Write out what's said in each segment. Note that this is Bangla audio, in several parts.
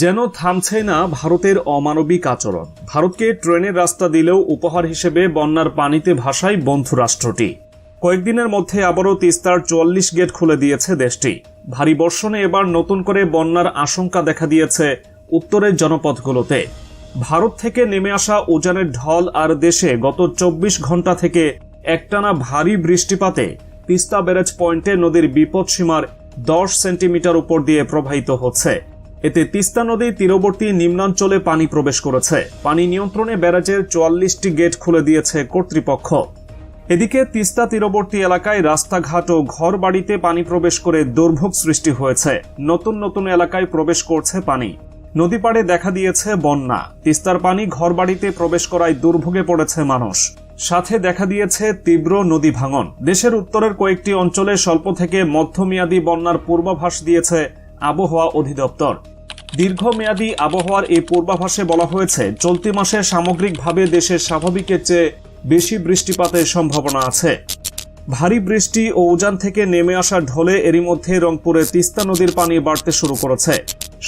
যেন থামছে না ভারতের অমানবিক আচরণ। ভারতকে ট্রেনের রাস্তা দিলেও উপহার হিসেবে বন্যার পানিতে ভাসায় বন্ধু রাষ্ট্রটি। কয়েকদিনের মধ্যে আবারও তিস্তার চুয়াল্লিশ গেট খুলে দিয়েছে দেশটি। ভারী বর্ষণে এবার নতুন করে বন্যার আশঙ্কা দেখা দিয়েছে উত্তরের জনপথগুলোতে ভারত থেকে নেমে আসা উজানের ঢল আর দেশে গত চব্বিশ ঘণ্টা থেকে একটানা ভারী বৃষ্টিপাতে তিস্তা ব্যারেজ পয়েন্টে নদীর বিপদসীমার দশ সেন্টিমিটার উপর দিয়ে প্রবাহিত হচ্ছে। এতে তিস্তা নদী তীরবর্তী নিম্নাঞ্চলে পানি প্রবেশ করেছে। পানি নিয়ন্ত্রণে ব্যারাজের চুয়াল্লিশটি গেট খুলে দিয়েছে কর্তৃপক্ষ। এদিকে তিস্তা তীরবর্তী এলাকায় রাস্তাঘাট ও ঘর বাড়িতে পানি প্রবেশ করে দুর্ভোগ সৃষ্টি হয়েছে। নতুন নতুন এলাকায় প্রবেশ করছে পানি। নদী পাড়ে দেখা দিয়েছে বন্যা। তিস্তার পানি ঘরবাড়িতে প্রবেশ করায় দুর্ভোগে পড়েছে মানুষ। সাথে দেখা দিয়েছে তীব্র নদী ভাঙন। দেশের উত্তরের কয়েকটি অঞ্চলে স্বল্প থেকে মধ্যমেয়াদী বন্যার পূর্বাভাস দিয়েছে আবহাওয়া অধিদপ্তর। দীর্ঘমেয়াদী আবহাওয়ার এই পূর্বাভাসে বলা হয়েছে, চলতি মাসে সামগ্রিকভাবে দেশের স্বাভাবিকের চেয়ে বেশি বৃষ্টিপাতের সম্ভাবনা আছে। ভারী বৃষ্টি ও উজান থেকে নেমে আসা ঢলে এরই মধ্যে রংপুরে তিস্তা নদীর পানি বাড়তে শুরু করেছে।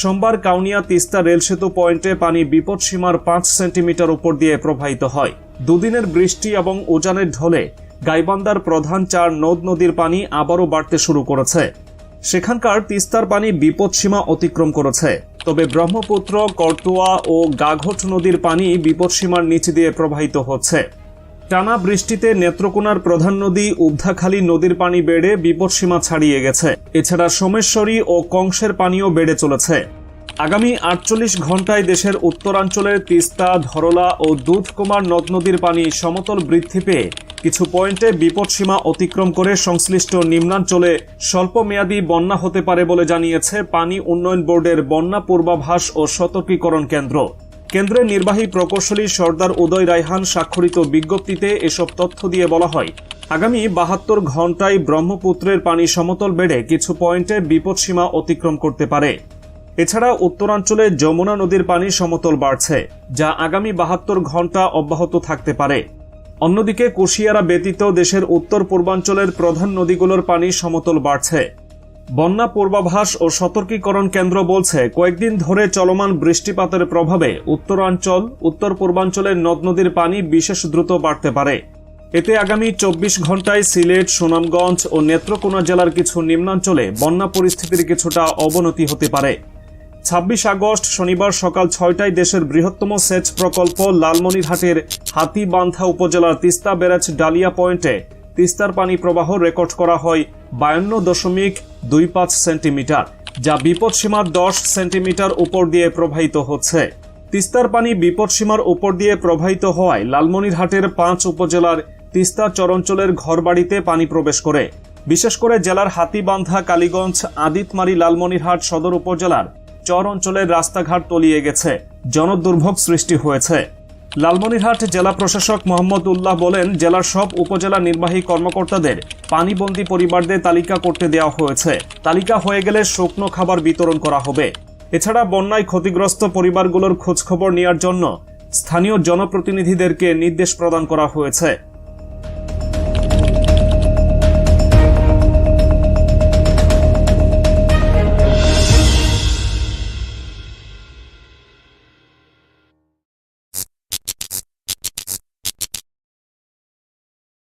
সোমবার কাউনিয়া তিস্তা রেল সেতু পয়েন্টে পানি বিপদসীমার পাঁচ সেন্টিমিটার উপর দিয়ে প্রবাহিত হয়। দুদিনের বৃষ্টি এবং উজানের ঢলে গাইবান্দার প্রধান চার নদ নদীর পানি আবারও বাড়তে শুরু করেছে। সেখানকার তিস্তার পানি বিপদসীমা অতিক্রম করেছে। তবে ব্রহ্মপুত্র, করতোয়া ও গাঘট নদীর পানি বিপদসীমার নিচে দিয়ে প্রবাহিত হচ্ছে। টানা বৃষ্টিতে নেত্রকোনার প্রধান নদী উবধাখালী নদীর পানি বেড়ে বিপদসীমা ছাড়িয়ে গেছে। এছাড়া সোমেশ্বরী ও কংসের পানিও বেড়ে চলেছে। আগামী আটচল্লিশ ঘন্টায় দেশের উত্তরাঞ্চলের তিস্তা, ধরলা ও দুধকুমার নদ নদীর পানি সমতল বৃদ্ধি পেয়ে কিছু পয়েন্টে বিপদসীমা অতিক্রম করে সংশ্লিষ্ট নিম্নাঞ্চলে স্বল্পমেয়াদী বন্যা হতে পারে বলে জানিয়েছে পানি উন্নয়ন বোর্ডের বন্যা পূর্বাভাস ও সতর্কীকরণ কেন্দ্র। কেন্দ্রের নির্বাহী প্রকৌশলী সর্দার উদয় রায়হান স্বাক্ষরিত বিজ্ঞপ্তিতে এসব তথ্য দিয়ে বলা হয়, আগামী বাহাত্তর ঘন্টায় ব্রহ্মপুত্রের পানি সমতল বেড়ে কিছু পয়েন্টে বিপদসীমা অতিক্রম করতে পারে। এছাড়া উত্তরাঞ্চলে যমুনা নদীর পানি সমতল বাড়ছে, যা আগামী বাহাত্তর ঘণ্টা অব্যাহত থাকতে পারে। অন্যদিকে কুশিয়ারা ব্যতীত দেশের উত্তর পূর্বাঞ্চলের প্রধান নদীগুলোর পানি সমতল বাড়ছে। বন্যা পূর্বাভাস ও সতর্কীকরণ কেন্দ্র বলছে, কয়েকদিন ধরে চলমান বৃষ্টিপাতের প্রভাবে উত্তরাঞ্চল, উত্তর পূর্বাঞ্চলের নদ নদীর পানি বিশেষ দ্রুত বাড়তে পারে। এতে আগামী চব্বিশ ঘন্টায় সিলেট, সুনামগঞ্জ ও নেত্রকোনা জেলার কিছু নিম্নাঞ্চলে বন্যা পরিস্থিতির কিছুটা অবনতি হতে পারে। ছাব্বিশ আগস্ট শনিবার সকাল ছয়টায় দেশের বৃহত্তম সেচ প্রকল্প লালমনিরহাটের হাতিবান্ধা উপজেলার তিস্তা ব্যারাজ ডালিয়া পয়েন্টে। তিস্তার পানি প্রবাহ রেকর্ড করা হয় বায়ান্ন দশমিক দুই পাঁচ সেন্টিমিটার, যা বিপদসীমার দশ সেন্টিমিটার উপর দিয়ে প্রবাহিত হচ্ছে। তিস্তার পানি বিপদসীমার উপর দিয়ে প্রবাহিত হওয়ায় লালমনিরহাটের পাঁচ উপজেলার তিস্তা চরাঞ্চলের ঘরবাড়িতে পানি প্রবেশ করে। বিশেষ করে জেলার হাতিবান্ধা, কালীগঞ্জ, আদিতমারি, লালমনিরহাট সদর উপজেলার চর অঞ্চলের রাস্তাঘাট তলিয়ে গেছে। জনদুর্ভোগ সৃষ্টি হয়েছে। লালমনিরহাট জেলা প্রশাসক মোহাম্মদ উল্লাহ বলেন, জেলার সব উপজেলা নির্বাহী কর্মকর্তাদের পানিবন্দী পরিবারদের তালিকা করতে দেওয়া হয়েছে। তালিকা হয়ে গেলে শুকনো খাবার বিতরণ করা হবে। এছাড়া বন্যায় ক্ষতিগ্রস্ত পরিবারগুলোর খোঁজখবর নেওয়ার জন্য স্থানীয় জনপ্রতিনিধিদেরকে নির্দেশ প্রদান করা হয়েছে।